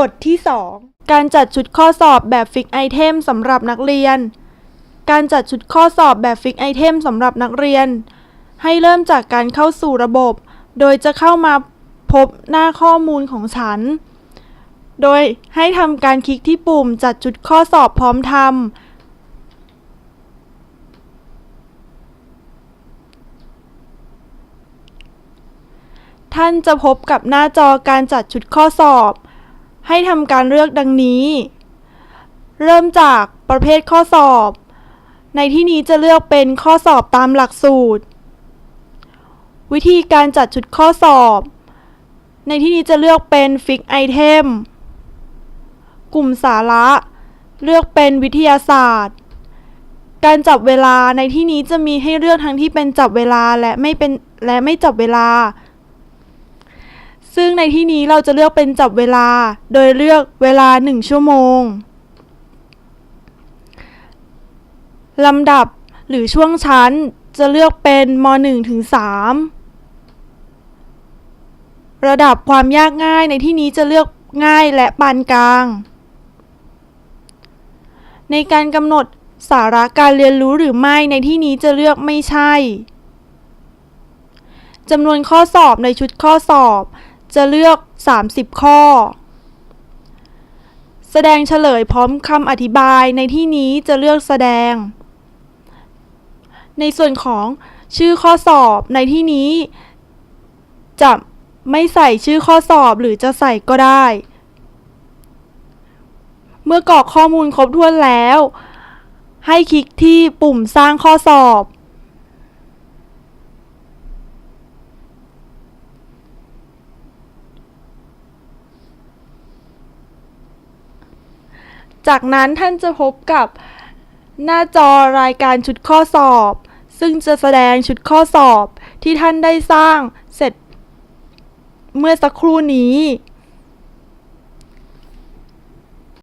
บทที่ 2 การจัดชุดข้อสอบแบบฟิกไอเทมสำหรับนักเรียน การจัดชุดข้อสอบแบบฟิกไอเทมสำหรับนักเรียน ให้เริ่มจากการเข้าสู่ระบบ โดยจะเข้ามาพบหน้าข้อมูลของฉัน โดยให้ทำการคลิกที่ปุ่มจัดชุดข้อสอบพร้อมทำท่านจะพบกับหน้าจอการจัดชุดข้อสอบ ให้ทำการเลือกดังนี้ เริ่มจากประเภทข้อสอบ ในที่นี้จะเลือกเป็นข้อสอบตามหลักสูตร วิธีการจัดชุดข้อสอบ ในที่นี้จะเลือกเป็นฟิกไอเทมกลุ่มสาระ เลือกเป็นวิทยาศาสตร์ การจับเวลาในที่นี้จะมีให้เลือกทั้งที่เป็นจับเวลาและไม่เป็นและไม่จับเวลา ซึ่งในที่นี้เราจะเลือกเป็นจับเวลา โดยเลือกเวลา 1 ชั่วโมง ลำดับหรือช่วงชั้นจะเลือกเป็นม .1 ถึง 3 ระดับความยากง่ายในที่นี้จะเลือกง่ายและปานกลาง ในการกำหนดสาระการเรียนรู้หรือไม่ในที่นี้จะเลือกไม่ใช่จำนวนข้อสอบในชุดข้อสอบ จะเลือก 30 ข้อ แสดงเฉลยพร้อมคำอธิบายในที่นี้จะเลือกแสดง ในส่วนของชื่อข้อสอบในที่นี้ จะไม่ใส่ชื่อข้อสอบหรือจะใส่ก็ได้ เมื่อกรอกข้อมูลครบถ้วนแล้ว ให้คลิกที่ปุ่มสร้างข้อสอบ จากนั้นท่านจะพบกับหน้าจอรายการชุดข้อสอบ ซึ่งจะแสดงชุดข้อสอบที่ท่านได้สร้างเสร็จเมื่อสักครู่นี้